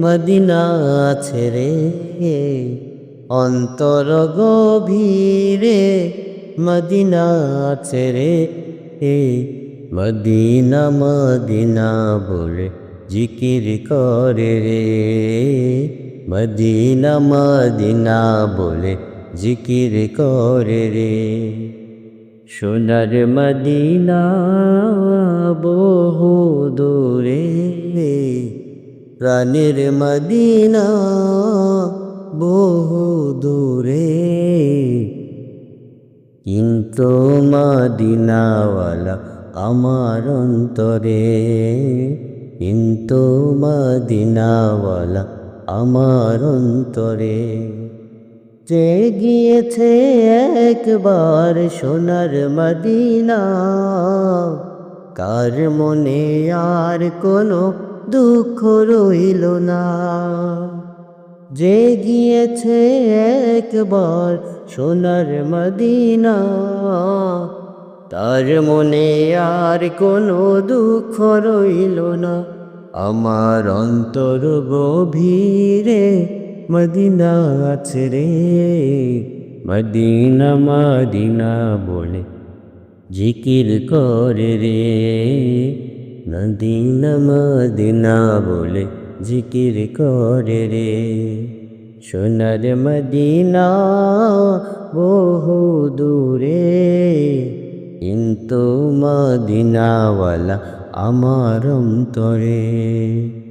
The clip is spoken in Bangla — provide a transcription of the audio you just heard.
মদিনা রে অন্তর গভীরে মদিনা এ মদিনা মদিনা বলে জিকির করে রে। মদিনা মদিনা বলে জিকির করে রে। সোনার মদিনা বহু দূরে প্রাণের মদিনা বহু দূরে। কিন্তু মদিনাওয়ালা আমার অন্তরে, কিন্তু মদিনাওয়ালা আমার অন্তরে। যে গিয়েছে একবার সোনার মদিনা, কার মনে আর কোনো দুঃখ রইল না। যে গিয়েছে একবার সোনার মদিনা। তার মনে আর কোনো দুঃখ রইল না। আমার অন্তর গভীরে মদিনা আছে রে। মদিনা মদিনা বলে জিকির করে রে। মদিনা মদিনা বলে জিকির করে রে। সোনার মদিনা বহু দূরে কিন্তু মদিনাওয়ালা আমার অন্তরে।